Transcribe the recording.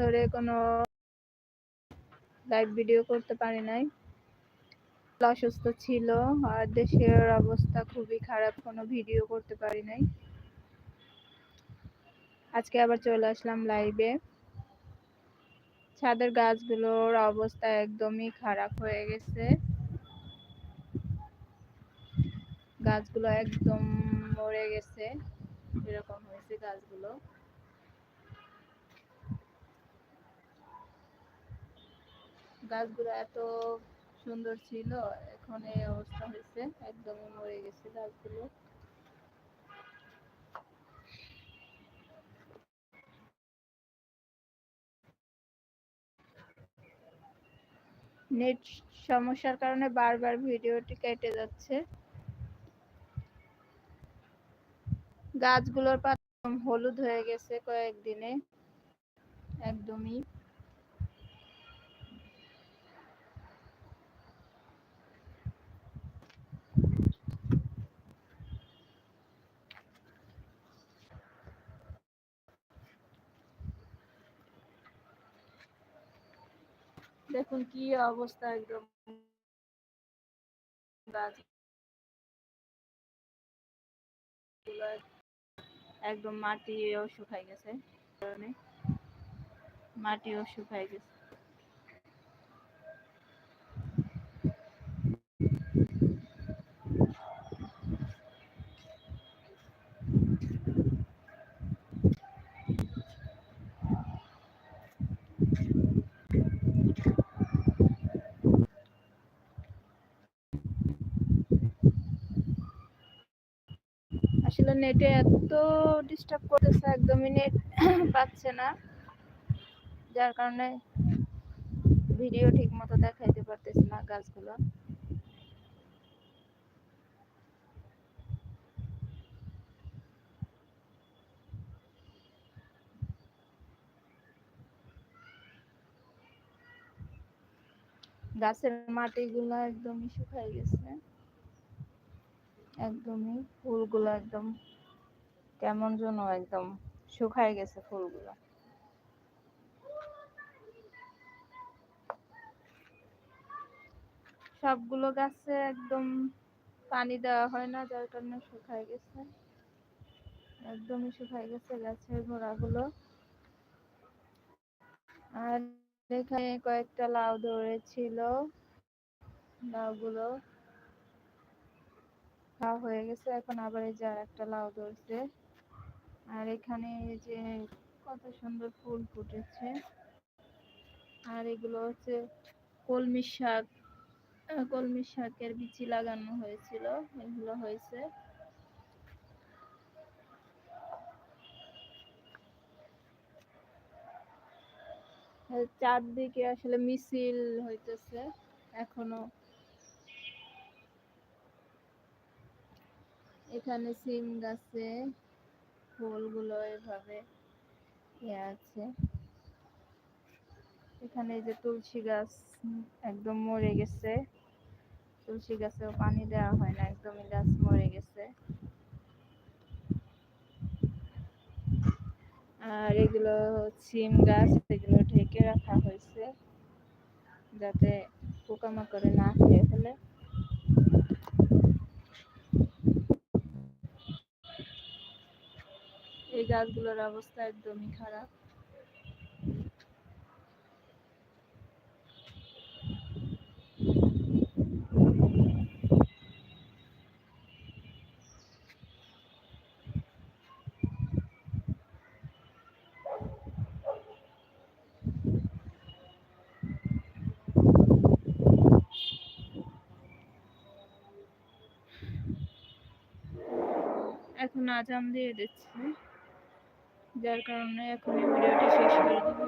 ধরে কোনো live video করতে পারি নাই। অসুস্থ ছিল আর দেশের অবস্থা খুবই খারাপ, কোনো ভিডিও করতে পারি নাই। আজকে আবার চলে আসলাম লাইভে ছাদের গাছগুলোর অবস্থা একদমই খারাপ হয়ে গেছে। গাছগুলো একদম মরে গেছে। এরকম হয়েছে গাছগুলো। গাছগুলো এত সুন্দর ছিল, এখন এই অবস্থা হয়েছে, একদমই মরে গেছে গাছগুলো। নেট সমস্যার কারণে বারবার ভিডিওটি কেটে যাচ্ছে। গাছগুলোর পাতা হলুদ হয়ে গেছে কয়েকদিনে, একদমই। দেখুন কি অবস্থা একদম গাছ একদম মাটিও শুকাই গেছে। কারণে মাটিও শুকাই গেছে। আসলে নেটে এত ডিস্টার্ব করতেছে, একদমই নেট পাচ্ছে না। যার কারণে ভিডিও ঠিক মতো দেখাইতে পারতেছি না গাছগুলো। গাছের মাটিগুলো একদমই শুকাই গেছে। একদমই, ফুলগুলো একদম কেমন যেন একদম শুকায় গেছে ফুলগুলো। সবগুলো গাছে একদম পানি দেওয়া হয় না, যার কারণে শুকায় গেছে। একদমই শুকায় গেছে গাছের গোড়াগুলো। আর এখানে কয়েকটা লাউ ধরেছিল, লাউগুলো। খাওয়া হয়ে গেছে, এখন আবার এই যে আর একটা লাউ ধরছে। আর এখানে এই যে কত সুন্দর ফুল ফুটেছে। আর এগুলো হচ্ছে কলমি শাক কলমি শাকের বিচি লাগানো হয়েছিল, এগুলো হয়েছে। চারদিকে আসলে মিছিল হইতেছে, এখনও এখানে সিম গাছে ফুলগুলো এভাবে ইয়ে আছে। এখানে যে তুলসী গাছ একদম মরে গেছে। তুলসী গাছেও পানি দেওয়া হয় না, একদমই গাছ মরে গেছে। আর এগুলো সিম গাছ, এগুলো ঢেকে রাখা হয়েছে যাতে পোকামাকড়ে না খেয়ে ফেলে। গাছগুলোর অবস্থা একদমই খারাপ। এখন আজাম দিয়ে দিচ্ছে। যার কারণে এখন ভিডিওটি শেষ করে দেবো